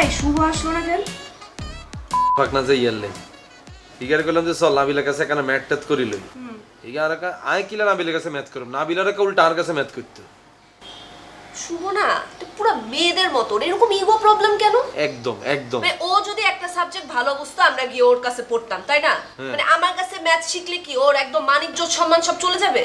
এই শুভ আসলো না কেন? ফাঁক না যে ইয়ারলে ইগার যে চল নাবিলের কাছে ম্যাথ ট্যাথ করি লই। ইগার আয় কিলা নাবিলের কাছে ম্যাথ করব নাবিলার কা উল্টা আর কাছে ম্যাথ করতে। শুভ না তুই পুরো মেয়েদের মতো এরকম ইগো প্রবলেম কেন? একদম একদম। মানে ও যদি একটা সাবজেক্ট ভালো বুঝতো আমরা গিয়ে ওর কাছে পড়তাম তাই না? মানে আমার কাছে ম্যাথ শিখলে কি ওর একদম মানিজ্য সম্মান সব চলে যাবে?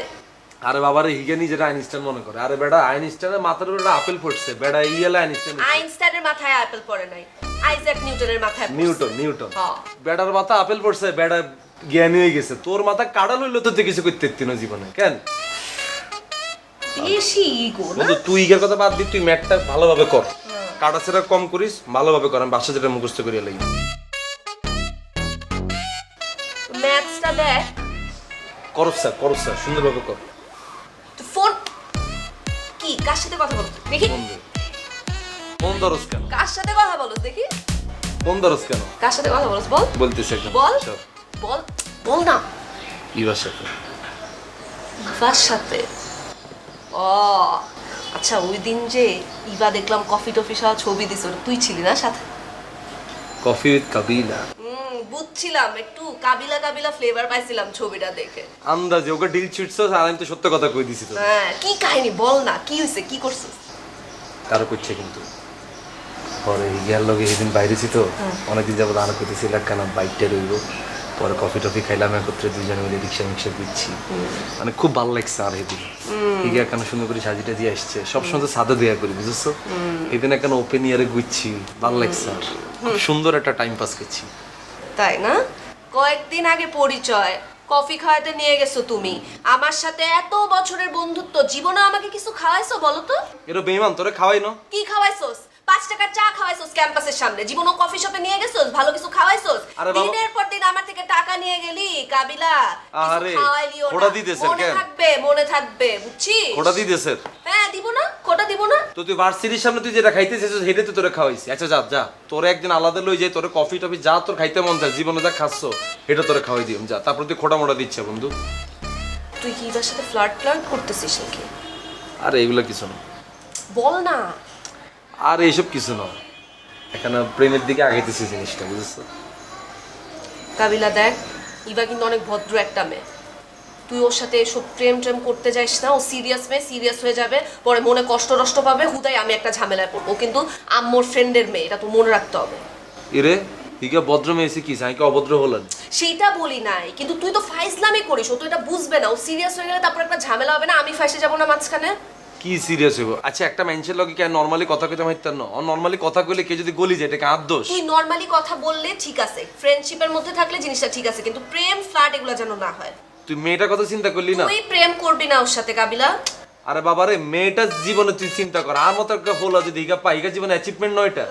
আরে বাবারে হিগে নিজেরা আইনস্টাইন মনে করে। আরে বেটা আইনস্টাইনের মাথার উপরে আপেল ফুটছে বেটা ইয়েলা আইনস্টাইন আইনস্টাইনের মাথায় অ্যাপেল পড়ে নাই। আইজ্যাক নিউটনের মাথায় পড়ছে। Newton Newton. হ্যাঁ। বেটার মাথা আপেল পড়ছে বেটা জ্ঞানী হয়ে গেছে। তোর মাথা কাটা লইলো তো তুই কিছু করতে পারতি না জীবনে কেন? বেশি ইগো না? বন্ধু তুই ইগের কথা বাদ দি তুই ম্যাথটা ভালোভাবে কর। কাটা ছেড়া কম করিস ভালোভাবে কর। আমি বাসা যেটা মুখস্থ করিয়া লাগি ম্যাথসটা দেখ। করস স্যার করস স্যার সুন্দরভাবে কর। কি কার সাথে কথা বলো দেখি। কোন কেন? কার সাথে কথা বলো দেখি। কোন? কার সাথে কথা বল বলতেছে একদম বল। বল। বল না। সাথে। ইভার সাথে? ও আচ্ছা ওই দিন যে ইভা দেখলাম কফি টফি সহ ছবি দিস তুই ছিলি না সাথে? কফি উইথ কাবিলা। হুম বুঝছিলাম একটু কাবিলা কাবিলা ফ্লেভার পাইছিলাম ছবিটা দেখে। আন্দাজে ওকে ডিল চিটছ আর আমি তো সত্য কথা কই দিছি তো। হ্যাঁ কি কাহিনী বল না কি হয়েছে কি করছিস? কারও করছে কিন্তু। পরে ইয়ার লগে সেদিন তো অনেকদিন যাব আরও করতেছি কেন বাইকটা রইব? পরে কফি টফি খাইলাম একত্রে দুজনে মিলে রিক্সা মিক্সা ঘুরছি। মানে খুব ভালো লাগছে আর সেদিন ঠিক কেন সুন্দর করে সাজিটা দিয়ে আসছে। সবসময় তো সাদা দেয়া করি বুঝছ? এদিন কেন ওপেন ইয়ারে ঘুরছি ভালো লাগছে আর। খুব সুন্দর একটা টাইম পাস করছি। তাই না? কয়েকদিন আগে পরিচয়। কফি খাওয়াতে নিয়ে গেছো তুমি। আমার সাথে এত বছরের বন্ধুত্ব জীবনে আমাকে কিছু খাওয়াইছো বলো তো? এটা বেইমান তোরে খাওয়াই না। কি খাওয়াইছোস? পাঁচ টাকার চা খাওয়াইছোস ক্যাম্পাসের সামনে। জীবনও কফি শপে নিয়ে গেছোস ভালো কিছু খাওয়াইছোস। আরে বাবা- দিনের পর দিন আমার থেকে টাকা নিয়ে গেলি কাবিলা। কিছু আরে, খাওয়াইলিও না। দিতেছে মনে কেন? থাকবে মনে থাকবে বুঝছিস? ওটা দিতে স্যার হ্যাঁ দিব না কোটা দিব না। তো তুই ভার্সিটির সামনে তুই যেটা খাইতে চেয়েছিস সেটা তো তোরে খাওয়াইছি। আচ্ছা যা যা। তোরে একদিন আলাদা লই যাই তোরে কফি টফি যা তোর খাইতে মন চায় জীবনে যা খাচ্ছ এটা তোরে খাওয়াই দিও যা তারপর তুই খোটা মোটা দিচ্ছে বন্ধু। তুই কি এটার সাথে ফ্লার্ট ফ্লার্ট করতেছিস নাকি? আর এগুলো কিছু না। বল না। আর এইসব কিছু না। এখানে প্রেমের দিকে আগাইতেছি জিনিসটা বুঝেছ? কাবিলা দেখ ইভা কিন্তু অনেক ভদ্র একটা মেয়ে। তুই ওর সাথে এসব প্রেম ট্রেম করতে যাইস না ও সিরিয়াস মেয়ে সিরিয়াস হয়ে যাবে পরে মনে কষ্ট টষ্ট পাবে হুদাই আমি একটা ঝামেলায় পড়ব। কিন্তু আম্মোর ফ্রেন্ডের মেয়ে এটা তো মনে রাখতে হবে। এরে দিকে ভদ্র কি আমি কি? অভদ্র হলেন সেইটা বলি নাই কিন্তু তুই তো ফাইজলামি করিস ও তো এটা বুঝবে না। ও সিরিয়াস হয়ে গেলে তারপর একটা ঝামেলা হবে না আমি ফাইসে যাব না মাঝখানে? কি সিরিয়াস হইব? আচ্ছা একটা লগে নরমালি কথা কইতে মাইতার না? নরমালি কথা কইলে কে যদি গলি যায় আর দোষ? তুই নরমালি কথা বললে ঠিক আছে। ফ্রেন্ডশিপের মধ্যে থাকলে জিনিসটা ঠিক আছে কিন্তু প্রেম ফ্লার্ট এগুলো যেন না হয়। তুই মেয়েটার কথা চিন্তা করলি না? তুই প্রেম করবি না ওর সাথে কাবিলা। আরে বাবারে মেয়েটার জীবনে তুই চিন্তা কর। আর মতো একটা হলো যদি হিগা পাই জীবনে অ্যাচিভমেন্ট নয় এটা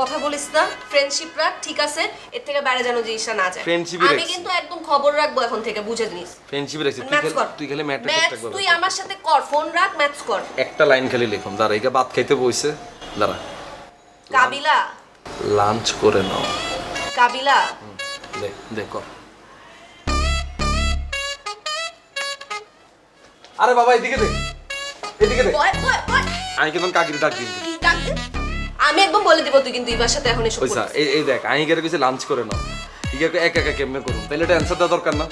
কথা বলিস না ফ্রেন্ডশিপ রাখ ঠিক আছে? এর থেকে বাইরে যেন জিনিসটা না যায়। Friendship আমি রাখছি। কিন্তু একদম খবর রাখব এখন থেকে বুঝে নিস। ফ্রেন্ডশিপ রাখছি তুই ম্যাথস খালি কর। তুই খালি ম্যাটটা ম্যাথস ঠিকঠাক তুই আমার সাথে কর ফোন রাখ ম্যাথস কর। একটা লাইন খালি লিখুন। দাঁড়া এগা ভাত খাইতে বইছে। দাঁড়া। কাবিলা। লাঞ্চ করে নাও। কাবিলা। দে দেখো আরে বাবা এদিকে দে। এদিকে দে। বয় বয় বয়। আমি কিন্তু কাকির ডাক দিন ডাক দে? আমি একদম বলে দিব তুই কিন্তু ইবার সাথে এখন এসব পয়সা করিস। এই এই দেখ আমি গেলে কইছে লাঞ্চ করে নাও। ইগা একা একা কেমনে করুন তাহলে এটা অ্যান্সার দেওয়া দরকার না।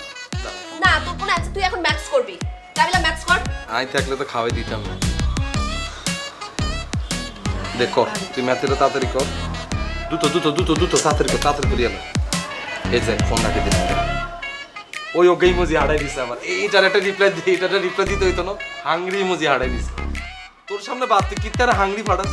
না তোর কোনো আছে তুই এখন ম্যাথস করবি। কাবিলা ম্যাথস কর। আমি থাকলে তো খাওয়াই দিতাম না। দেখ কর তুই ম্যাথেটা তাড়াতাড়ি কর। দুটো দুটো দুটো দুটো তাড়াতাড়ি কর তাড়াতাড়ি করিয়া না এই যে ফোন রাখে দিন ওই ওকে ইমোজি হারাই দিছে আমার। এইটার একটা রিপ্লাই দিয়ে এটার রিপ্লাই দিতে হইতো না। হাংরি ইমোজি হারাই দিছে। তোর সামনে বাদ তুই কি তার হাংরি ফাড়াস